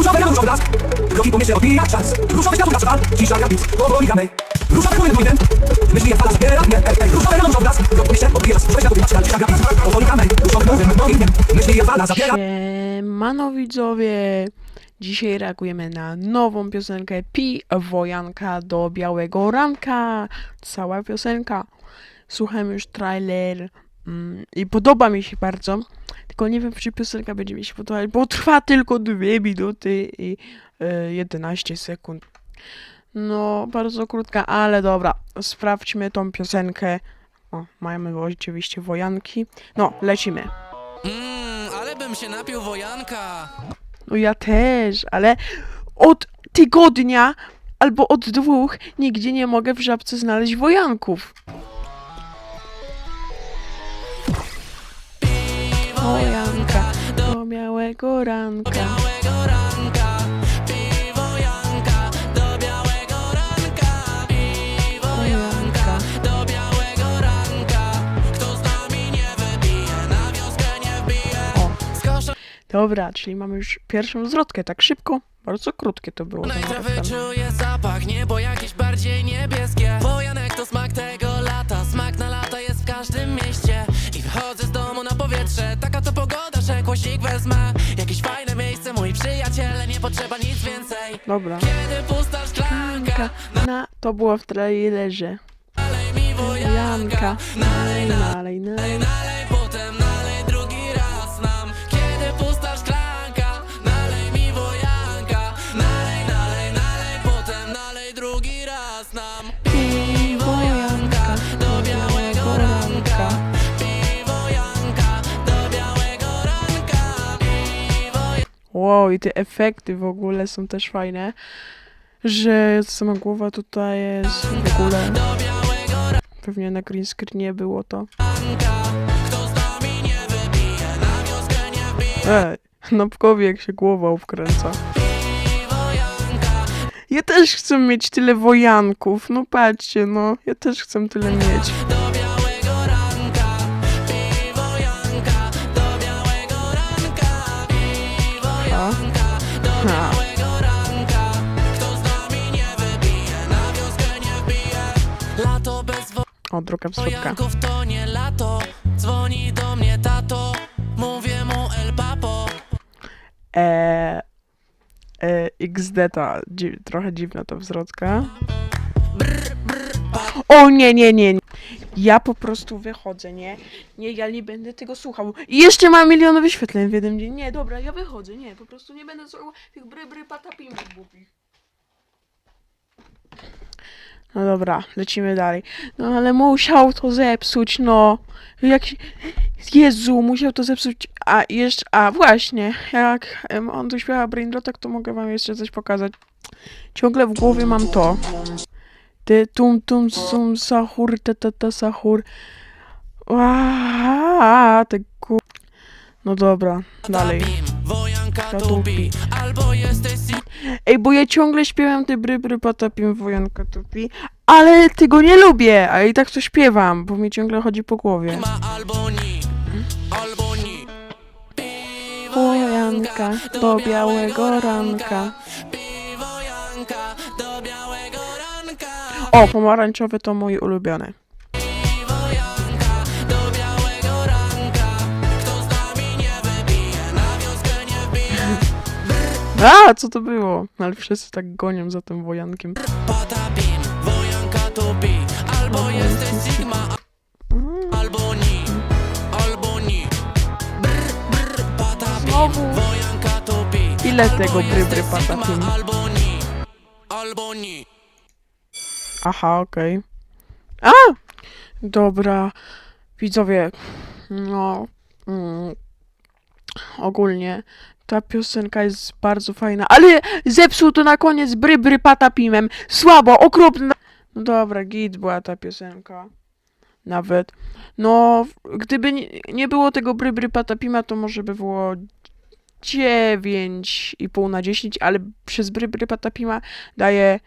Różowy na różowy blask Kroki po mieście odbija czas. Różowy światło na szal Cisza gabit Powoli gamej Różowy płyn ten Myśli jak fala zabiera mnie. Ej, ej Różowy blask odbija czas. Światło Cisza gabit Powoli gamej Różowy płyn ten Myśli jak fala zabiera Siemano widzowie! Dzisiaj reagujemy na nową piosenkę Pi Wojanka do Białego Ranka. Cała piosenka. Słuchałem już trailer i podoba mi się bardzo. Tylko nie wiem, czy piosenka będzie mi się podobać, bo trwa tylko 2 minuty i e, 11 sekund. No, bardzo krótka, ale dobra. Sprawdźmy tą piosenkę. O, mamy oczywiście wojanki. No, lecimy. Mmm, ale bym się napił wojanka. No ja też, ale od tygodnia albo od dwóch nigdzie nie mogę w żabce znaleźć wojanków. Wojanka do białego ranka. Ranka, pij wojanka, do białego ranka, pij wojanka, do białego ranka. Kto z nami nie na wioskę nie Dobra, czyli mamy już pierwszą zwrotkę, tak szybko. Bardzo krótkie to było. ten trawy refren. czuję zapach, niebo jakieś bardziej niebieskie. Wojanek to smak tego kłosik wezmę. Jakieś fajne miejsce, moi przyjaciele, nie potrzeba nic więcej. Dobra. Kiedy pusta szklanka, Na, to było w trailerze. nalej mi wojanka. Janka, nalej, nalej, nalej. Nalej Wow, i te efekty w ogóle są też fajne, że sama głowa tutaj jest w ogóle... Pewnie na green screenie było to. Ej, na pkowie jak się głowa Janka Ja też chcę mieć tyle wojanków, no patrzcie, no. Ja też chcę tyle mieć. Lato bez O, druga wschodka. wojanków to nie lato Dzwoni do mnie tato Mówię mu El Papo Eee, e, XD ta, dzi trochę dziwna ta wzrotka. O nie, nie, nie. nie. Ja po prostu wychodzę, nie? Nie, ja nie będę tego słuchał. I jeszcze mam miliony wyświetleń w jeden dzień. Nie, dobra, ja wychodzę, nie, po prostu nie będę słuchał tych bry, bry, patapimów głupich. No dobra, lecimy dalej. No ale musiał to zepsuć, no. Jak... Jezu, musiał to zepsuć. A jeszcze, a właśnie, jak on tu śpiewa Brainrotak, to mogę wam jeszcze coś pokazać. Ciągle w głowie mam to. Ty tum tum sum sahur ta ta ta sahur. Aaaa, te ku... No dobra, dalej. Ej, bo ja ciągle śpiewam te bry bry patapim wojanka tupi, ale tego nie lubię, a i tak to śpiewam, bo mi ciągle chodzi po głowie. Wojanka do białego ranka. Wybije, na wioskę nie wbije A, co to było? Ale wszyscy tak gonią za tym wojankiem. Albo jesteś Sigma, albo ni Albo ni Brr, brr, patapim. Wojanka tupi Ile tego bry, bry, patapim? Albo ni Albo ni Aha, okej. A! Dobra. Widzowie, no... Mm, ogólnie ta piosenka jest bardzo fajna, ale zepsuł to na koniec bry bry patapimem. Słabo, okropne. No dobra, git była ta piosenka. Nawet. No, gdyby nie, nie było tego bry bry patapima, to może by było 9,5 na 10, ale przez bry bry patapima daję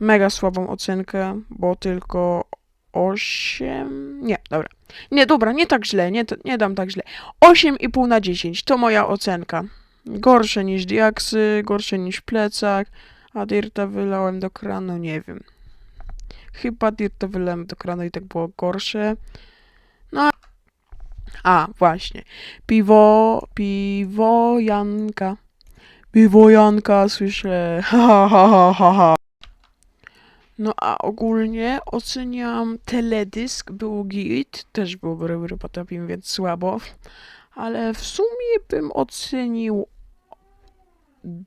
mega słabą ocenkę, bo tylko 8. Nie, dobra. Nie, dobra, nie tak źle, nie, nie dam tak źle. 8,5 na 10 to moja ocenka. Gorsze niż diaksy, gorsze niż plecak, a dirta wylałem do kranu, nie wiem. Chyba dirta wylałem do kranu i tak było gorsze. No, a właśnie. Piwo, piwo Janka. Piwo Janka, słyszę. Ha, ha, ha, ha, ha. No a ogólnie oceniam teledysk, był git, też był bry potopim, więc słabo. Ale w sumie bym ocenił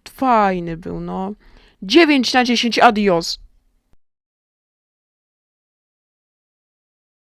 fajny był, no. 9 na 10, adios.